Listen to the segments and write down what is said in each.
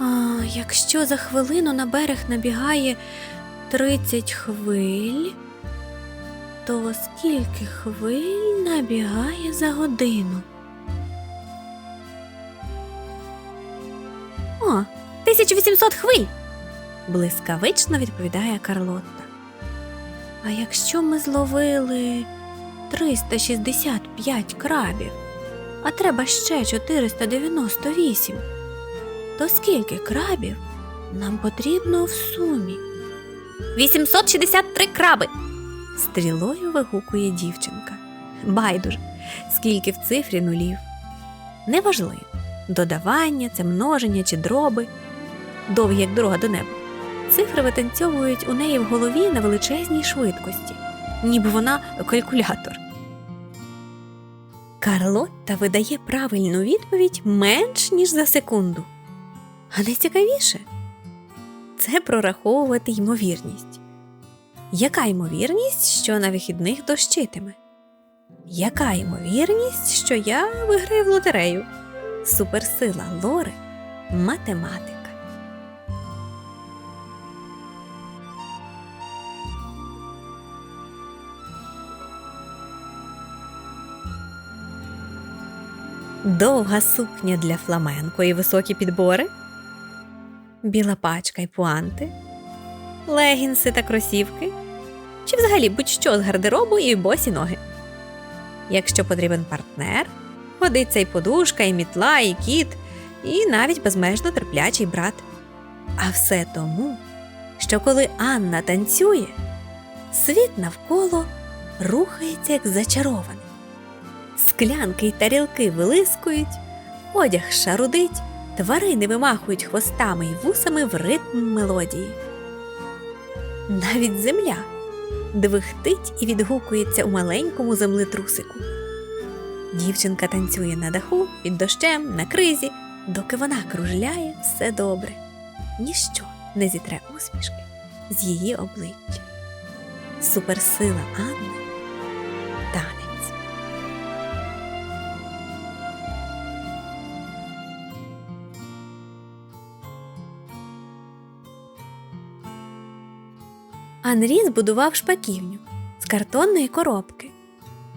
А, якщо за хвилину на берег набігає 30 хвиль, то скільки хвиль набігає за годину? О, 1800 хвиль! блискавично відповідає Карлотта. А якщо ми зловили 365 крабів, а треба ще 498, то скільки крабів нам потрібно в сумі? 863 краби. Стрілою вигукує дівчинка. Байдуже, скільки в цифрі нулів. Неважливо, додавання, це множення чи дроби, довгі як дорога до неба. Цифри витанцьовують у неї в голові на величезній швидкості, ніби вона калькулятор. Карлотта видає правильну відповідь менш ніж за секунду. А найцікавіше це прораховувати ймовірність. Яка ймовірність, що на вихідних дощитиме? Яка ймовірність, що я виграю в лотерею? Суперсила Лори математика. Довга сукня для фламенко і високі підбори, біла пачка й пуанти, легінси та кросівки, чи взагалі будь-що з гардеробу і босі ноги. Якщо потрібен партнер, годиться і подушка, і мітла, і кіт, і навіть безмежно терплячий брат. А все тому, що коли Анна танцює, світ навколо рухається як зачарований. Склянки й тарілки вилискують, одяг шарудить, тварини вимахують хвостами й вусами в ритм мелодії. Навіть земля двихтить і відгукується у маленькому землетрусику. Дівчинка танцює на даху, під дощем, на кризі, доки вона кружляє все добре. Ніщо не зітре усмішки з її обличчя. Суперсила Анни Анрі збудував шпаківню з картонної коробки,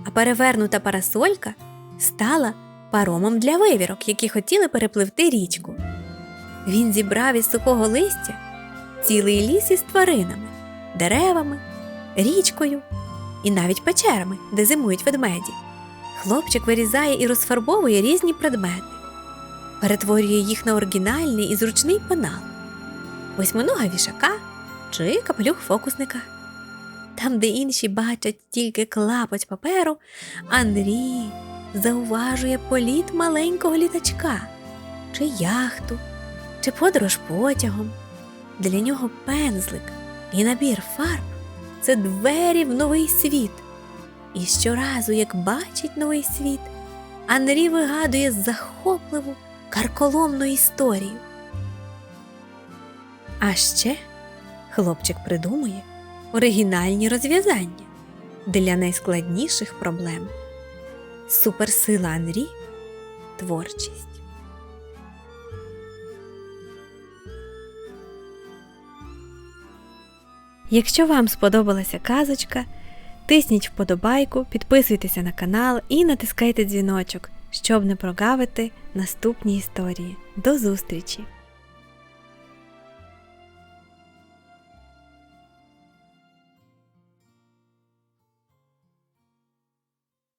а перевернута парасолька стала паромом для вивірок, які хотіли перепливти річку. Він зібрав із сухого листя цілий ліс із тваринами, деревами, річкою і навіть печерами, де зимують ведмеді. Хлопчик вирізає і розфарбовує різні предмети, перетворює їх на оригінальний і зручний пенал, восьминога вішака чи капелюх фокусника. Там, де інші бачать тільки клапоть паперу, Андрій зауважує політ маленького літачка, чи яхту, чи подорож потягом. Для нього пензлик і набір фарб це двері в новий світ. І щоразу, як бачить новий світ, Андрій вигадує захопливу карколомну історію. А ще хлопчик придумує оригінальні розв'язання для найскладніших проблем. Суперсила Анрі творчість. Якщо вам сподобалася казочка, тисніть вподобайку, підписуйтеся на канал і натискайте дзвіночок, щоб не прогавити наступні історії. До зустрічі!